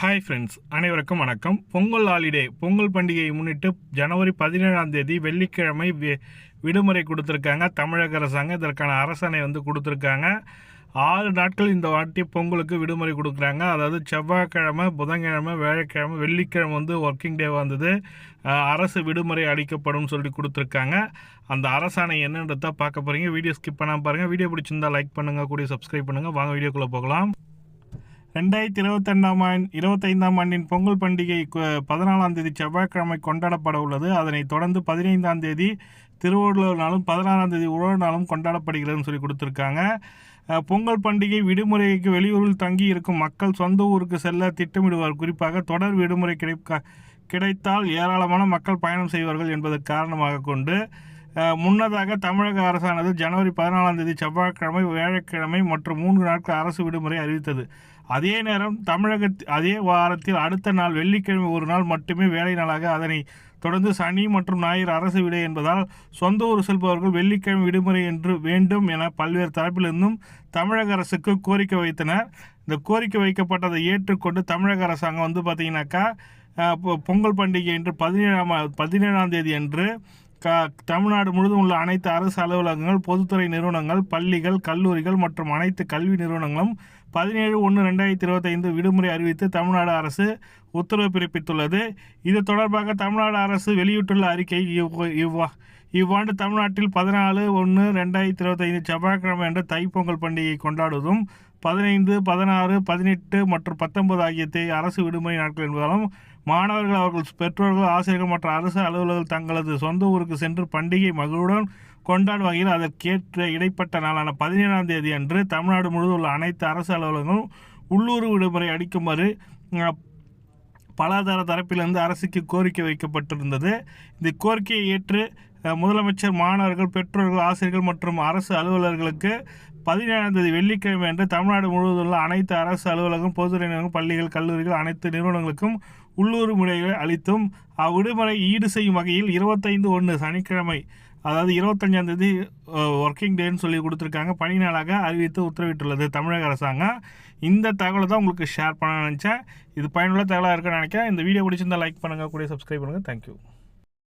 Hi friends அனைவருக்கும் வணக்கம். Pongal holiday Pongal பண்டிகையை முன்னிட்டு ஜனவரி பதினேழாம் தேதி வெள்ளிக்கிழமை வி- விடுமுறை கொடுத்துருக்காங்க. தமிழக அரசாங்கம் இதற்கான அரசாணை வந்து கொடுத்துருக்காங்க. ஆறு நாட்கள் இந்த வாட்டி பொங்கலுக்கு விடுமுறை கொடுக்குறாங்க. அதாவது செவ்வாய்க்கிழமை புதன்கிழமை வியாழக்கிழமை வெள்ளிக்கிழமை வந்து ஒர்க்கிங் டே வந்தது அரசு விடுமுறை அளிக்கப்படும் சொல்லி கொடுத்துருக்காங்க. அந்த அரசாணை என்னன்றதை பார்க்க போகிறீங்க வீடியோ ஸ்கிப் பண்ணாமல் பாருங்கள் வீடியோ பிடிச்சிருந்தா லைக் பண்ணுங்கள் கூடிய சப்ஸ்கிரைப் பண்ணுங்கள் வாங்க வீடியோக்குள்ளே போகலாம். ரெண்டாயிரத்தி இருபத்தெண்டாம் ஆண்டு இருபத்தைந்தாம் ஆண்டின் பொங்கல் பண்டிகை பதினாலாம் தேதி செவ்வாய்க்கிழமை கொண்டாடப்பட உள்ளது அதனைத் தொடர்ந்து பதினைந்தாம் தேதி திருவள்ளுவர் நாளும் பதினாறாம் தேதி உழவர் நாளும் கொண்டாடப்படுகிறதுன்னு சொல்லி கொடுத்துருக்காங்க. பொங்கல் பண்டிகை விடுமுறைக்கு வெளியூரில் தங்கி இருக்கும் மக்கள் சொந்த ஊருக்கு செல்ல திட்டமிடுவார். குறிப்பாக தொடர் விடுமுறை கிடைக்க கிடைத்தால் ஏராளமான மக்கள் பயணம் செய்வார்கள் என்பதற்கு காரணமாக கொண்டு முன்னதாக தமிழக அரசானது ஜனவரி பதினாலாம் தேதி செவ்வாய்க்கிழமை வியாழக்கிழமை மற்றும் மூன்று நாட்கள் அரசு விடுமுறை அறிவித்தது. அதே நேரம் தமிழக அதே வாரத்தில் அடுத்த நாள் வெள்ளிக்கிழமை ஒரு நாள் மட்டுமே வேலை நாளாக அதனை தொடர்ந்து சனி மற்றும் ஞாயிறு அரசு விடை என்பதால் சொந்த ஊர் செல்பவர்கள் வெள்ளிக்கிழமை விடுமுறை என்று வேண்டும் என பல்வேறு தரப்பிலிருந்தும் தமிழக அரசுக்கு கோரிக்கை வைத்தனர். இந்த கோரிக்கை வைக்கப்பட்டதை ஏற்றுக்கொண்டு தமிழக அரசாங்கம் வந்து பார்த்தீங்கன்னாக்கா பொ- பொங்கல் பண்டிகை என்று பதினேழாம் பதினேழாம் தேதி அன்று க தமிழ்நாடு முழுவதும் உள்ள அனைத்து அரசு அலுவலகங்கள் பொதுத்துறை நிறுவனங்கள் பள்ளிகள் கல்லூரிகள் மற்றும் அனைத்து கல்வி நிறுவனங்களும் பதினேழு ஒன்று ரெண்டாயிரத்தி இருபத்தைந்து விடுமுறை அறிவித்து தமிழ்நாடு அரசு உத்தரவு பிறப்பித்துள்ளது. இது தொடர்பாக தமிழ்நாடு அரசு வெளியிட்டுள்ள அறிக்கை இவ்வா இவ்வாண்டு தமிழ்நாட்டில் பதினாலு ஒன்று ரெண்டாயிரத்தி இருபத்தைந்து செவ்வாய்க்கிழமை அன்று தைப்பொங்கல் பண்டிகை கொண்டாடுவதும் பதினைந்து பதினாறு பதினெட்டு மற்றும் பத்தொன்பது ஆகிய அரசு விடுமுறை நாட்கள் என்பதாலும் மாணவர்கள் அவர்கள் பெற்றோர்கள் ஆசிரியர்கள் மற்றும் அரசு அலுவலர்கள் தங்களது சொந்த ஊருக்கு சென்று பண்டிகை மகிழ்வுடன் கொண்டாடும் வகையில் அதற்கேற்ற இடைப்பட்ட நாளான பதினேழாம் தேதி அன்று தமிழ்நாடு முழுவதும் உள்ள அனைத்து அரசு அலுவலகங்களும் உள்ளூர் விடுமுறை அளிக்குமாறு பலாதார தரப்பிலிருந்து அரசுக்கு கோரிக்கை வைக்கப்பட்டிருந்தது. இந்த கோரிக்கையை ஏற்று முதலமைச்சர் மாணவர்கள் பெற்றோர்கள் ஆசிரியர்கள் மற்றும் அரசு அலுவலர்களுக்கு பதினேழாம் தேதி வெள்ளிக்கிழமை அன்று தமிழ்நாடு முழுவதும் உள்ள அனைத்து அரசு அலுவலகம் பொதுத்துறை நிறுவனம் பள்ளிகள் கல்லூரிகள் அனைத்து நிறுவனங்களுக்கும் உள்ளூர் முறைகளை அளித்தும் அவ்விடுமுறை ஈடு செய்யும் வகையில் இருபத்தைந்து ஒன்று சனிக்கிழமை அதாவது இருபத்தஞ்சாம் தேதி ஒர்க்கிங் டேன்னு சொல்லி கொடுத்துருக்காங்க. பணி நாளாக அறிவித்து உத்தரவிட்டுள்ளது தமிழக அரசாங்கம். இந்த தகவலை தான் உங்களுக்கு ஷேர் பண்ண நினச்சேன். இது பயனுள்ள தகவலாக இருக்குன்னு நினைக்கிறேன். இந்த வீடியோ பிடிச்சிருந்தால் லைக் பண்ணுங்கள் கூட சப்ஸ்கிரைப் பண்ணுங்கள் தேங்க்யூ